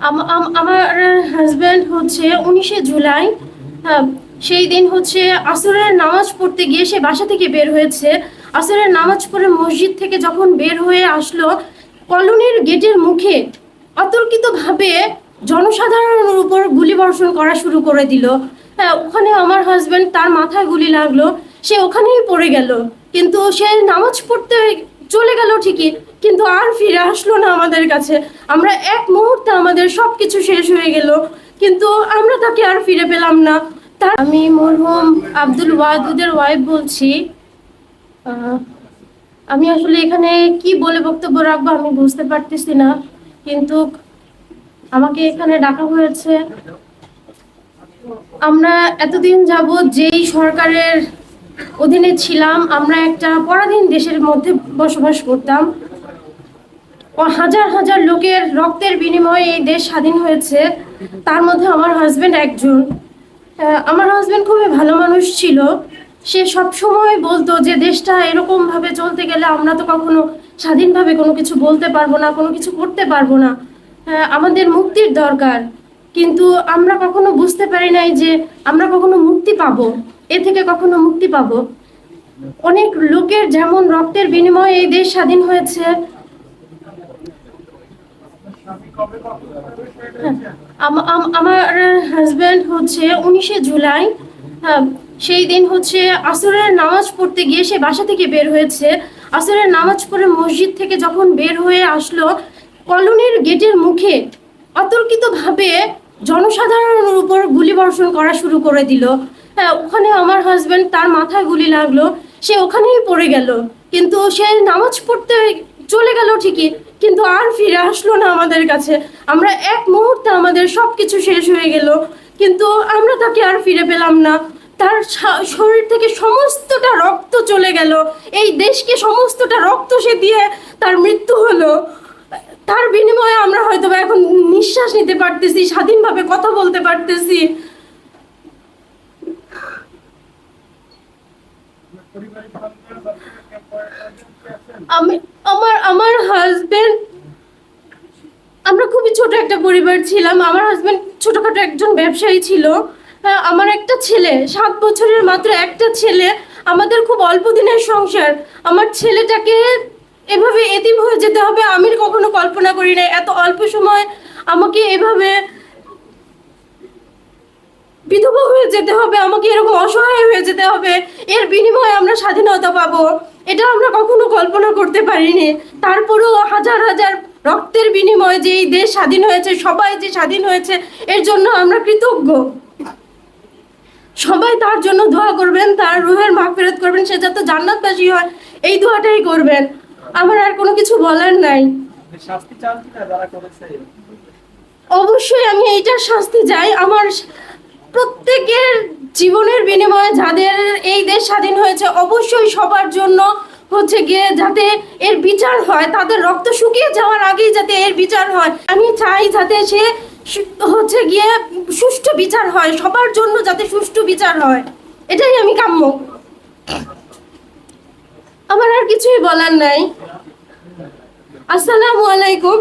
আম- আম- আমার হাজব্যান্ড হচ্ছে উনিশে জুলাই হ্যাঁ, সেই দিন হচ্ছে আসরের নামাজ পড়তে গিয়ে সে বাসা থেকে বের হয়েছে। আসরের নামাজ পড়ে মসজিদ থেকে যখন বের হয়ে আসলো কলোনির গেটের মুখে অতর্কিতভাবে জনসাধারণের উপর গুলি বর্ষণ করা শুরু করে দিল। হ্যাঁ, ওখানে আমার হাজব্যান্ড তার মাথায় গুলি লাগল সে ওখানেই পড়ে গেল। কিন্তু সে নামাজ পড়তে চলে গেল ঠিকই, কিন্তু আর ফিরে আসলো না আমাদের কাছে। আমরা এক মুহূর্তে আমাদের সব কিছু শেষ হয়ে গেল, কিন্তু আমরা তাকে আর ফিরে পেলাম না। তার আমি মরহুম আব্দুল ওয়াদুদের ওয়াইফ বলছি। আমি আসলে এখানে কি বলে বক্তব্য রাখব আমি বুঝতে পারতেছি না, কিন্তু আমাকে এখানে ডাকা হয়েছে। আমরা এতদিন যাবৎ যেই সরকারের অধীনে ছিলাম, আমরা একটা পরাধীন দেশের মধ্যে বসবাস করতাম। হাজার হাজার লোকের রক্তের বিনিময়ে এই দেশ স্বাধীন হয়েছে। তার মধ্যে আমার হাজব্যান্ড একজন। আমার হাজব্যান্ড খুবই ভালো মানুষ ছিল। সে সব সময় বলতো যে, দেশটা এরকম ভাবে চলতে গেলে আমরা তো কখনো স্বাধীনভাবে কোনো কিছু বলতে পারব না, কোনো কিছু করতে পারব না। আমাদের মুক্তির দরকার। কিন্তু আমরা কখনো বুঝতে পারি নাই যে, আমরা কখনো মুক্তি পাবো। এ থেকে কখনো মুক্তি পাবো। অনেক লোকের যেমন রক্তের বিনিময়ে এই দেশ স্বাধীন হয়েছে। আম- আমার হাজব্যান্ড হচ্ছে উনিশে জুলাই হ্যাঁ, সেই দিন হচ্ছে আসরের নামাজ পড়তে গিয়ে সে বাসা থেকে বের হয়েছে। আসরের নামাজ পড়ে মসজিদ থেকে যখন বের হয়ে আসলো কলোনির গেটের মুখে অতর্কিতভাবে জনসাধারণের উপর গুলি বর্ষণ করা শুরু করে দিল। হ্যাঁ, ওখানে আমার হাজব্যান্ড তার মাথায় গুলি লাগল সে ওখানেই পড়ে গেল। কিন্তু সে নামাজ পড়তে চলে গেল ঠিকই কিন্তু আর ফিরে আসলো না আমাদের কাছে। আমরা এক মুহূর্তে আমাদের সব কিছু শেষ হয়ে গেল কিন্তু আমরা তাকে আর ফিরে পেলাম না। তার শরীর থেকে সমস্তটা রক্ত চলে গেল। এই দেশকে সমস্তটা রক্ত সে দিয়ে তার মৃত্যু হলো। তার বিনিময়ে আমরা হয়তো এখন নিঃশ্বাস নিতে পারতেছি স্বাধীনভাবে কথা বলতে পারতেছি। আমি আমার আমার হাজবেন্ড আমরা খুবই ছোট একটা পরিবার ছিলাম। আমার হাজবেন্ড ছোটখাটো একজন ব্যবসায়ী ছিল। হ্যাঁ, আমার একটা ছেলে সাত বছরের মাত্র একটা ছেলে। আমাদের খুব অল্প দিনের সংসার। আমার ছেলেটাকে এভাবে এতিম হয়ে যেতে হবে আমি কখনো কল্পনা করি না এত অল্প সময় আমাকে এভাবে বিধবা হয়ে যেতে হবে আমাকে এরকম অসহায় হয়ে যেতে হবে। এর বিনিময়ে আমরা স্বাধীনতা পাবো। এটা আমরা কখনো কল্পনা করতে পারিনি। তারপরেও হাজার হাজার রক্তের বিনিময়ে যে এই দেশ স্বাধীন হয়েছে সবাই যে স্বাধীন হয়েছে এর জন্য আমরা কৃতজ্ঞ। সবাই তার জন্য দোয়া করবেন তার রুহের ফেরত করবেন সে যাতে জান্নাতবাসী হয় এই দোয়াটাই করবেন। আমার আর কোনো কিছু বলার নাই। শাস্তি চান কিনা যারা করেছে? অবশ্যই আমি এইটার শাস্তি চাই। আমার প্রত্যেকের জীবনের বিনিময়ে যাদের এই দেশ স্বাধীন হয়েছে, অবশ্যই সবার জন্য হচ্ছে গিয়ে যাতে এর বিচার হয়, তাদের রক্ত শুকিয়ে যাওয়ার আগেই যাতে এর বিচার হয়। আমি চাই যাতে সে হচ্ছে গিয়ে সুষ্ঠু বিচার হয়, সবার জন্য যাতে সুষ্ঠু বিচার হয়। এটাই আমি কাম্য। আমার আর কিছুই বলার নাই। আসসালামু আলাইকুম।